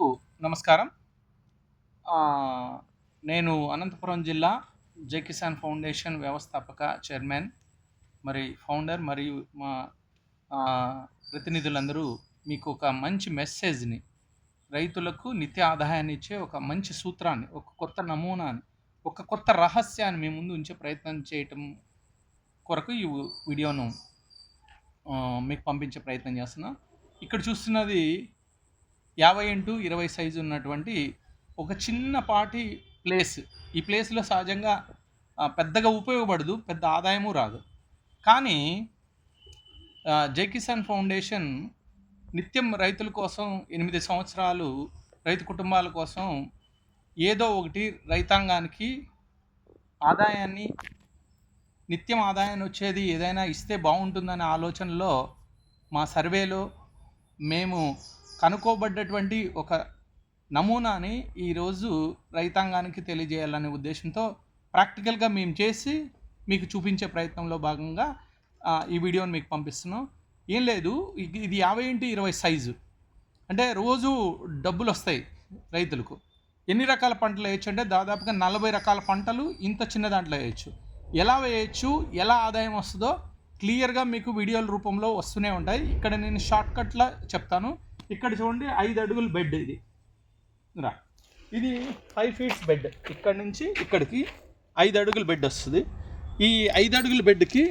రైతులకు నమస్కారం. నేను అనంతపురం జిల్లా జై కిసాన్ ఫౌండేషన్ వ్యవస్థాపక చైర్మన్ మరి ఫౌండర్ మరియు మా ప్రతినిధులందరూ మీకు ఒక మంచి మెసేజ్ని రైతులకు నిత్య ఆదాయాన్ని ఇచ్చే ఒక మంచి సూత్రాన్ని ఒక కొత్త నమూనాని ఒక కొత్త రహస్యాన్ని మీ ముందు ఉంచే ప్రయత్నం చేయటం కొరకు ఈ వీడియోను మీకు పంపించే ప్రయత్నం చేస్తున్నా. ఇక్కడ చూస్తున్నది యాభై ఇంటూ ఇరవై సైజు ఉన్నటువంటి ఒక చిన్నపాటి ప్లేస్. ఈ ప్లేస్లో సహజంగా పెద్దగా ఉపయోగపడదు పెద్ద ఆదాయము రాదు. కానీ జైకిసాన్ ఫౌండేషన్ నిత్యం రైతుల కోసం ఎనిమిది సంవత్సరాలు రైతు కుటుంబాల కోసం ఏదో ఒకటి రైతాంగానికి ఆదాయాన్ని నిత్యం ఆదాయాన్ని వచ్చేది ఏదైనా ఇస్తే బాగుంటుందనే ఆలోచనలో మా సర్వేలో మేము కనుక్కోబడ్డటువంటి ఒక నమూనాని ఈరోజు రైతాంగానికి తెలియజేయాలనే ఉద్దేశంతో ప్రాక్టికల్గా మేము చేసి మీకు చూపించే ప్రయత్నంలో భాగంగా ఈ వీడియోని మీకు పంపిస్తున్నాం. ఏం లేదు ఇది ఇది యాభై ఇంటి ఇరవై సైజు. అంటే రోజు డబ్బులు వస్తాయి రైతులకు. ఎన్ని రకాల పంటలు వేయచ్చు అంటే దాదాపుగా నలభై రకాల పంటలు ఇంత చిన్న దాంట్లో వేయచ్చు. ఎలా వేయచ్చు ఎలా ఆదాయం వస్తుందో క్లియర్గా మీకు వీడియోల రూపంలో వస్తూనే ఉంటాయి. ఇక్కడ నేను షార్ట్కట్లో చెప్తాను. ఇక్కడ చూడండి ఐదు అడుగుల బెడ్ ఇది. రా. ఇది ఫైవ్ ఫీట్స్ బెడ్ ఇక్కడ నుంచి ఇక్కడికి ఐదు అడుగుల బెడ్ వస్తుంది. ఈ ఐదు అడుగుల బెడ్కి